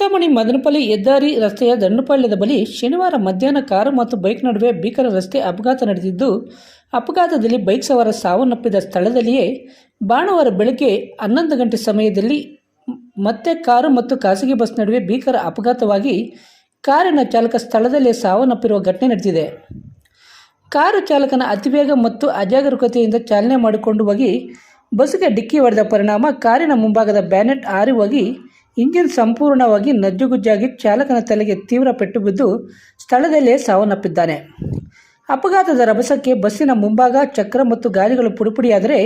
ಚಿಂತಾಮಣಿ ಮದನಪಲ್ಲಿ ಹೆದ್ದಾರಿ ರಸ್ತೆಯ ದಂಡುಪಾಳ್ಯದ ಬಳಿ ಶನಿವಾರ ಮಧ್ಯಾಹ್ನ ಕಾರು ಮತ್ತು ಬೈಕ್ ನಡುವೆ ಭೀಕರ ರಸ್ತೆ ಅಪಘಾತ ನಡೆದಿದ್ದು, ಅಪಘಾತದಲ್ಲಿ ಬೈಕ್ ಸವಾರ ಸಾವನ್ನಪ್ಪಿದ ಸ್ಥಳದಲ್ಲಿಯೇ ಭಾನುವಾರ ಬೆಳಗ್ಗೆ ಹನ್ನೊಂದು ಗಂಟೆ ಸಮಯದಲ್ಲಿ ಮತ್ತೆ ಕಾರು ಮತ್ತು ಖಾಸಗಿ ಬಸ್ ನಡುವೆ ಭೀಕರ ಅಪಘಾತವಾಗಿ ಕಾರಿನ ಚಾಲಕ ಸ್ಥಳದಲ್ಲೇ ಸಾವನ್ನಪ್ಪಿರುವ ಘಟನೆ ನಡೆದಿದೆ. ಕಾರು ಚಾಲಕನ ಅತಿವೇಗ ಮತ್ತು ಅಜಾಗರೂಕತೆಯಿಂದ ಚಾಲನೆ ಮಾಡಿಕೊಂಡು ಹೋಗಿ ಬಸ್ಗೆ ಡಿಕ್ಕಿ ಹೊಡೆದ ಪರಿಣಾಮ ಕಾರಿನ ಮುಂಭಾಗದ ಬ್ಯಾನೆಟ್ ಆರಿ ಹೋಗಿ ಇಂಜಿನ್ ಸಂಪೂರ್ಣವಾಗಿ ನಜ್ಜುಗುಜ್ಜಾಗಿ ಚಾಲಕನ ತಲೆಗೆ ತೀವ್ರ ಪೆಟ್ಟು ಬಿದ್ದು ಸ್ಥಳದಲ್ಲೇ ಸಾವನ್ನಪ್ಪಿದ್ದಾನೆ. ಅಪಘಾತದ ರಭಸಕ್ಕೆ ಬಸ್ಸಿನ ಮುಂಭಾಗ ಚಕ್ರ ಮತ್ತು ಗಾಲಿಗಳು ಪುಡಿಪುಡಿಯಾದರೆ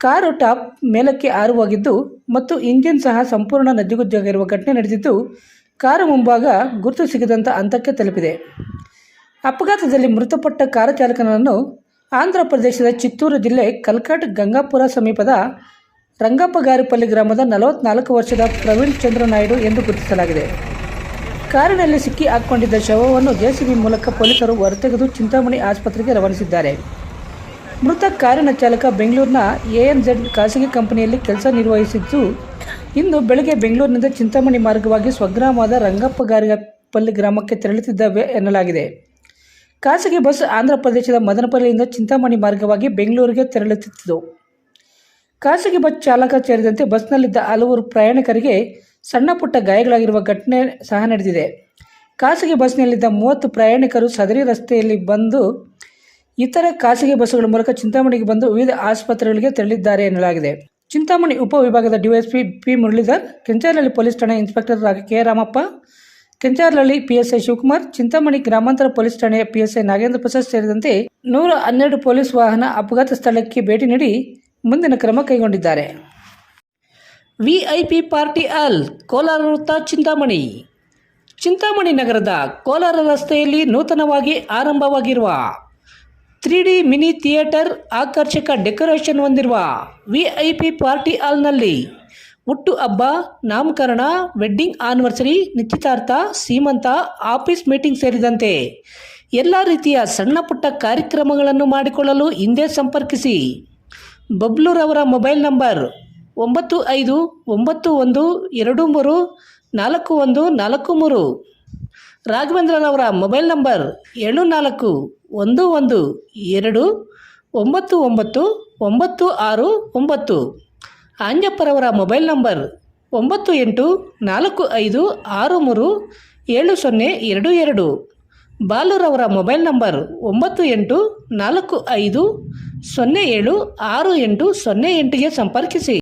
ಕಾರು ಟಾಪ್ ಮೇಲಕ್ಕೆ ಆರುವಾಗಿದ್ದು ಮತ್ತು ಇಂಜಿನ್ ಸಹ ಸಂಪೂರ್ಣ ನಜ್ಜುಗುಜ್ಜಾಗಿರುವ ಘಟನೆ ನಡೆದಿದ್ದು ಕಾರು ಮುಂಭಾಗ ಗುರುತು ಸಿಗದಂಥ ಹಂತಕ್ಕೆ ತಲುಪಿದೆ. ಅಪಘಾತದಲ್ಲಿ ಮೃತಪಟ್ಟ ಕಾರು ಚಾಲಕನನ್ನು ಆಂಧ್ರ ಪ್ರದೇಶದ ಚಿತ್ತೂರು ಜಿಲ್ಲೆ ಕಲ್ಕಟ್ ಗಂಗಾಪುರ ಸಮೀಪದ ರಂಗಪ್ಪಗಾರಿಪಲ್ಲಿ ಗ್ರಾಮದ ನಲವತ್ನಾಲ್ಕು ವರ್ಷದ ಪ್ರವೀಣ್ ಚಂದ್ರ ನಾಯ್ಡು ಎಂದು ಗುರುತಿಸಲಾಗಿದೆ. ಕಾರಿನಲ್ಲಿ ಸಿಕ್ಕಿ ಹಾಕಿಕೊಂಡಿದ್ದ ಶವವನ್ನು ಜೆಸಿಬಿ ಮೂಲಕ ಪೊಲೀಸರು ಹೊರತೆಗೆದು ಚಿಂತಾಮಣಿ ಆಸ್ಪತ್ರೆಗೆ ರವಾನಿಸಿದ್ದಾರೆ. ಮೃತ ಕಾರಿನ ಚಾಲಕ ಬೆಂಗಳೂರಿನ ಎಎನ್ಝೆಡ್ ಖಾಸಗಿ ಕಂಪನಿಯಲ್ಲಿ ಕೆಲಸ ನಿರ್ವಹಿಸಿದ್ದು, ಇಂದು ಬೆಳಗ್ಗೆ ಬೆಂಗಳೂರಿನಿಂದ ಚಿಂತಾಮಣಿ ಮಾರ್ಗವಾಗಿ ಸ್ವಗ್ರಾಮದ ರಂಗಪ್ಪಗಾರಿಪಲ್ಲಿ ಗ್ರಾಮಕ್ಕೆ ತೆರಳುತ್ತಿದ್ದವೆ ಎನ್ನಲಾಗಿದೆ. ಖಾಸಗಿ ಬಸ್ ಆಂಧ್ರ ಪ್ರದೇಶದ ಮದನಪಲ್ಲಿಯಿಂದ ಚಿಂತಾಮಣಿ ಮಾರ್ಗವಾಗಿ ಬೆಂಗಳೂರಿಗೆ ತೆರಳುತ್ತಿತ್ತು. ಖಾಸಗಿ ಬಸ್ ಚಾಲಕ ಸೇರಿದಂತೆ ಬಸ್ನಲ್ಲಿದ್ದ ಹಲವರು ಪ್ರಯಾಣಿಕರಿಗೆ ಸಣ್ಣ ಪುಟ್ಟ ಗಾಯಗಳಾಗಿರುವ ಘಟನೆ ಸಹ ನಡೆದಿದೆ. ಖಾಸಗಿ ಬಸ್ನಲ್ಲಿದ್ದ ಮೂವತ್ತು ಪ್ರಯಾಣಿಕರು ಸದರಿ ರಸ್ತೆಯಲ್ಲಿ ಬಂದು ಇತರ ಖಾಸಗಿ ಬಸ್ಸುಗಳ ಮೂಲಕ ಚಿಂತಾಮಣಿಗೆ ಬಂದು ವಿವಿಧ ಆಸ್ಪತ್ರೆಗಳಿಗೆ ತೆರಳಿದ್ದಾರೆ ಎನ್ನಲಾಗಿದೆ. ಚಿಂತಾಮಣಿ ಉಪವಿಭಾಗದ DYSP P Muralidhar Kencharahalli police ಠಾಣೆ inspector K Ramappa Kencharlahalli PSI Shivakumar, Chintamani ಗ್ರಾಮಾಂತರ ಪೊಲೀಸ್ ಠಾಣೆಯ ಪಿಎಸ್ಐ ನಾಗೇಂದ್ರ ಪ್ರಸಾದ್ ಸೇರಿದಂತೆ ನೂರ ಹನ್ನೆರಡು ಪೊಲೀಸ್ ವಾಹನ ಅಪಘಾತ ಸ್ಥಳಕ್ಕೆ ಭೇಟಿ ನೀಡಿ ಮುಂದಿನ ಕ್ರಮ ಕೈಗೊಂಡಿದ್ದಾರೆ. ವಿಐಪಿ ಪಾರ್ಟಿ ಅಲ್ ಕೋಲಾರ ವೃತ್ತ ಚಿಂತಾಮಣಿ. ಚಿಂತಾಮಣಿ ನಗರದ ಕೋಲಾರ ರಸ್ತೆಯಲ್ಲಿ ನೂತನವಾಗಿ ಆರಂಭವಾಗಿರುವ ತ್ರೀ ಡಿ ಮಿನಿ ಥಿಯೇಟರ್ ಆಕರ್ಷಕ ಡೆಕೋರೇಷನ್ ಹೊಂದಿರುವ ವಿಐಪಿ ಪಾರ್ಟಿ ಹಾಲ್ನಲ್ಲಿ ಹುಟ್ಟು ಹಬ್ಬ, ನಾಮಕರಣ, ವೆಡ್ಡಿಂಗ್ ಆನಿವರ್ಸರಿ, ನಿಶ್ಚಿತಾರ್ಥ, ಸೀಮಂತ, ಆಫೀಸ್ ಮೀಟಿಂಗ್ ಸೇರಿದಂತೆ ಎಲ್ಲ ರೀತಿಯ ಸಣ್ಣ ಪುಟ್ಟ ಕಾರ್ಯಕ್ರಮಗಳನ್ನು ಮಾಡಿಕೊಳ್ಳಲು ಹಿಂದೆ ಸಂಪರ್ಕಿಸಿ. ಬಬ್ಲೂರವರ ಮೊಬೈಲ್ ನಂಬರ್ ಒಂಬತ್ತು ಐದು ಒಂಬತ್ತು ಒಂದು ಎರಡು ಮೂರು ನಾಲ್ಕು ಒಂದು ನಾಲ್ಕು ಮೂರು. ರಾಘವೇಂದ್ರನವರ ಮೊಬೈಲ್ ನಂಬರ್ ಏಳು ನಾಲ್ಕು ಒಂದು ಒಂದು ಎರಡು ಒಂಬತ್ತು ಒಂಬತ್ತು ಒಂಬತ್ತು ಆರು ಒಂಬತ್ತು. ಆಂಜಪ್ಪರವರ ಮೊಬೈಲ್ ನಂಬರ್ ಒಂಬತ್ತು ಎಂಟು ನಾಲ್ಕು ಐದು ಆರು ಮೂರು ಏಳು ಸೊನ್ನೆ ಎರಡು ಎರಡು. ಬಾಲುರವರ ಮೊಬೈಲ್ ನಂಬರ್ ಒಂಬತ್ತು ಎಂಟು ನಾಲ್ಕು ಐದು ಸೊನ್ನೆ ಏಳು ಆರು ಎಂಟು ಸೊನ್ನೆ ಎಂಟಿಗೆ ಸಂಪರ್ಕಿಸಿ.